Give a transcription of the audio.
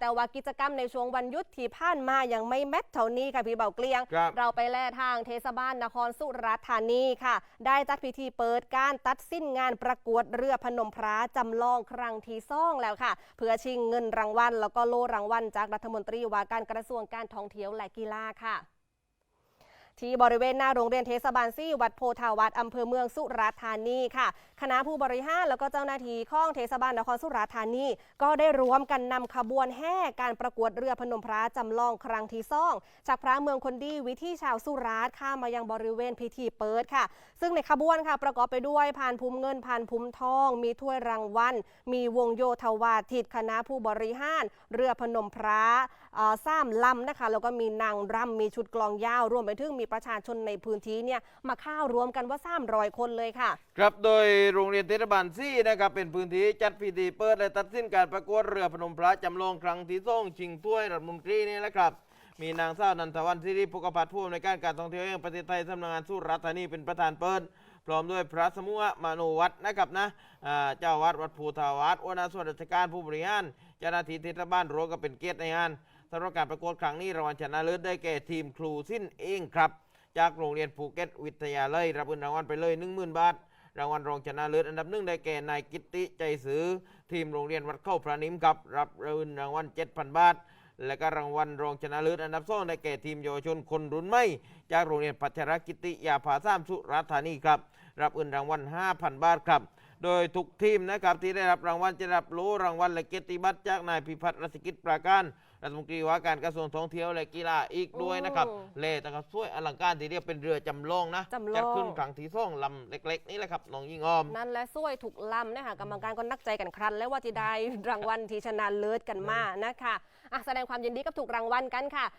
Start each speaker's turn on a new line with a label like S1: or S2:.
S1: แต่ว่ากิจกรรมในช่วงวันหยุดที่ผ่านมายังไม่แมทเท่านี้ค่ะพี่เบาเกลียง
S2: ครับ
S1: เราไปแล่ทางเทศบาลนครสุราษฎร์ธานีค่ะ ได้จัดพิธีเปิดการตัดสิ้นงานประกวดเรือพนมพระจำลองครั้งที่ซ่องแล้วค่ะ เพื่อชิงเงินรางวัล แล้วก็โล่รางวัลจากรัฐมนตรีว่าการกระทรวงการท่องเที่ยวและกีฬาค่ะ ที่บริเวณหน้าโรงเรียนเทศบาลซี่วัดโพธาวัดอำเภอเมืองสุราษฎร์ธานีค่ะ คณะผู้บริหารแล้วก็เจ้าหน้าที่ของเทศบาลนครสุราษฎร์ธานีก็ได้รวมกันนำขบวนแห่การประกวดเรือพนมพระจำลองครั้งที่ซ่องจากพระเมืองคนดีวิธีชาวสุราษฎร์ข้ามมายังบริเวณพิธีเปิดค่ะ ซึ่งในขบวนค่ะประกอบไปด้วยผ่านภูมิเงินผ่านภูมิทอง มีถ้วยรางวัลมีวงโยธวาทิตคณะผู้บริหาร เรือพนมพระเอ่อสามลำนะคะแล้วก็มีนางรำมีชุดกลองยาวรวมไปถึงมีประชาชนในพื้นที่เนี่ยมาเข้ารวมกันว่า300คนเลยค่ะ
S2: ครับโดยโรงเรียนเทศบาลซี่นะครับเป็นพื้นที่จัดพิธีเปิดและตัดสินการประกวดเรือพนมพระจำลองครั้งที่ส่งชิงถ้วยรัฐมนตรีนี่แหละครับมีนางสาวนันทวันสิริพุกพัฒน์ผู้อำนวยการการท่องเที่ยวแห่งประเทศไทยสำนักงานสุราษฎร์ธานีเป็นประธานเปิดพร้อมด้วยพระสมุหมานุวัดนะครับนะเจ้าวัดวัดภูทาวัดหัวนาส่วนราชการผู้บริหารเจ้าหน้าที่เทศบาลรวมก็เป็นเกียรติในงาน สำหรับการประกวดครั้งนี้รางวัลชนะเลิศได้แก่ทีมครูสิ้นเองครับ จากโรงเรียนภูเก็ตวิทยาเลยรับเงินรางวัลไปเลย 10,000 บาท รางวัลรองชนะเลิศอันดับหนึ่งได้แก่นายกิตติใจสือ ทีมโรงเรียนวัดเข้าพระนิมครับ รับเงินรางวัล7,000 บาท และก็รางวัลรองชนะเลิศอันดับสองได้แก่ทีมเยาวชนคนรุ่นใหม่จากโรงเรียนพัชรกิติยาภาสามสุราษฎร์ธานีครับ รับเงินรางวัล5,000 บาทครับ โดยทุกทีมนะครับที่ได้รับรางวัลจะรับโล่รางวัลและเกียรติบัตรจากนายพิพัฒน์รัชกิจปราการรัฐมนตรีว่าการกระทรวงท่องเที่ยวและกีฬาอีกด้วยนะครับ
S1: โอ้
S2: เล่แต่ก็สวยอลังการทีเดียวเป็นเรือจำลองนะ
S1: จำลอง
S2: จัดขึ้นครั้งที่สองลำเล็ก ๆ นี่แหละครับน้องยิ่งออม
S1: นั่นแหละสวยถูกลำนะคะกรรมการก็นักใจกันครันแล้วว่าที่ได้รางวัลที่ชนะเลิศกันมานะคะอะแสดงความยินดีกับถูกรางวัลกันค่ะ